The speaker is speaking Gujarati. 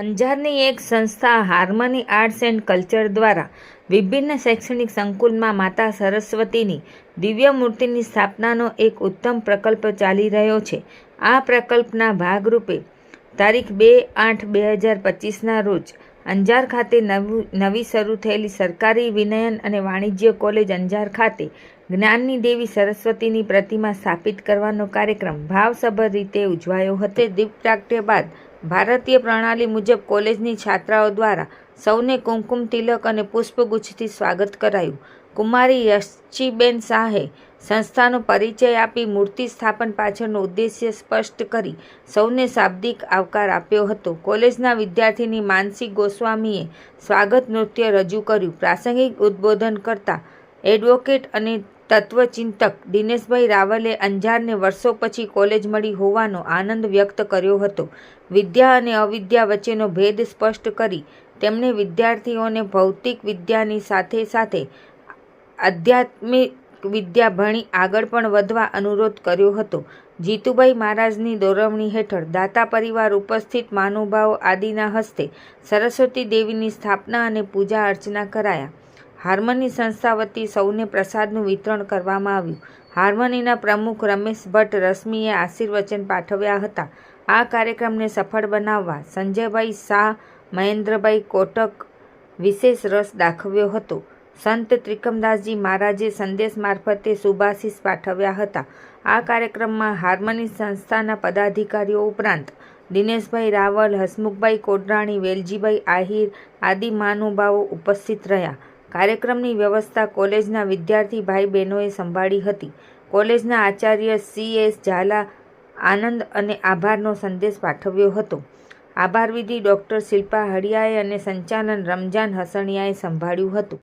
અંજારની એક સંસ્થા હાર્મની આર્ટ્સ એન્ડ કલ્ચર દ્વારા વિભિન્ન શૈક્ષણિક સંકુલમાં માતા સરસ્વતીની દિવ્ય મૂર્તિની સ્થાપનાનો એક ઉત્તમ પ્રકલ્પ ચાલી રહ્યો છે. આ પ્રકલ્પના ભાગરૂપે તારીખ બે આઠ બે હજાર પચીસના રોજ અંજાર ખાતે નવું, નવી શરૂ થયેલી સરકારી વિનયન અને વાણિજ્ય કોલેજ અંજાર ખાતે જ્ઞાનની દેવી સરસ્વતીની પ્રતિમા સ્થાપિત કરવાનો કાર્યક્રમ ભાવસભર રીતે ઉજવાયો હતો. દીપ પ્રાગટ્ય બાદ ભારતીય પ્રણાલી મુજબ કોલેજની છાત્રાઓ દ્વારા સૌને કુમકુમ તિલક અને પુષ્પગુચ્છથી સ્વાગત કરાયું. કુમારી યશચીબેન શાહે સંસ્થાનો પરિચય આપી મૂર્તિ સ્થાપન પાછળનો ઉદ્દેશ્ય સ્પષ્ટ કરી સૌને શાબ્દિક આવકાર આપ્યો હતો. કોલેજના વિદ્યાર્થીની માનસી ગોસ્વામીએ સ્વાગત નૃત્ય રજૂ કર્યું. પ્રાસંગિક ઉદ્બોધન કરતા એડવોકેટ અને તત્વચિંતક દિનેશભાઈ રાવલે અંજારને વર્ષો પછી કોલેજ મળી હોવાનો આનંદ વ્યક્ત કર્યો હતો. વિદ્યા અને અવિદ્યા વચ્ચેનો ભેદ સ્પષ્ટ કરી તેમણે વિદ્યાર્થીઓને ભૌતિક વિદ્યાની સાથે સાથે આધ્યાત્મિક વિદ્યા ભણી આગળ પણ વધવા અનુરોધ કર્યો હતો. જીતુભાઈ મહારાજની દોરવણી હેઠળ દાતા પરિવાર ઉપસ્થિત મહાનુભાવો આદિના હસ્તે સરસ્વતી દેવીની સ્થાપના અને પૂજા અર્ચના કરાયા. હાર્મની સંસ્થા વતી સૌને પ્રસાદનું વિતરણ કરવામાં આવ્યું. હાર્મનીના પ્રમુખ રમેશ ભટ્ટ રશ્મિએ આશીર્વચન પાઠવ્યા હતા. આ કાર્યક્રમને સફળ બનાવવા સંજયભાઈ શાહ, મહેન્દ્રભાઈ કોટક વિશેષ રસ દાખવ્યો હતો. સંત ત્રિકમદાસજી મહારાજે સંદેશ મારફતે શુભાશીષ પાઠવ્યા હતા. આ કાર્યક્રમમાં હાર્મની સંસ્થાના પદાધિકારીઓ ઉપરાંત દિનેશભાઈ રાવલ, હસમુખભાઈ કોડરાણી, વેલજીભાઈ આહિર આદિ મહાનુભાવો ઉપસ્થિત રહ્યા. કાર્યક્રમની વ્યવસ્થા કોલેજના વિદ્યાર્થી ભાઈ બહેનોએ સંભાળી હતી. કોલેજના આચાર્ય સી એસ ઝાલા આનંદ અને આભારનો સંદેશ પાઠવ્યો હતો. આભાર વિધિ ડૉક્ટર શિલ્પા હળિયાએ અને સંચાલન રમઝાન હસણિયાએ સંભાળ્યું હતું.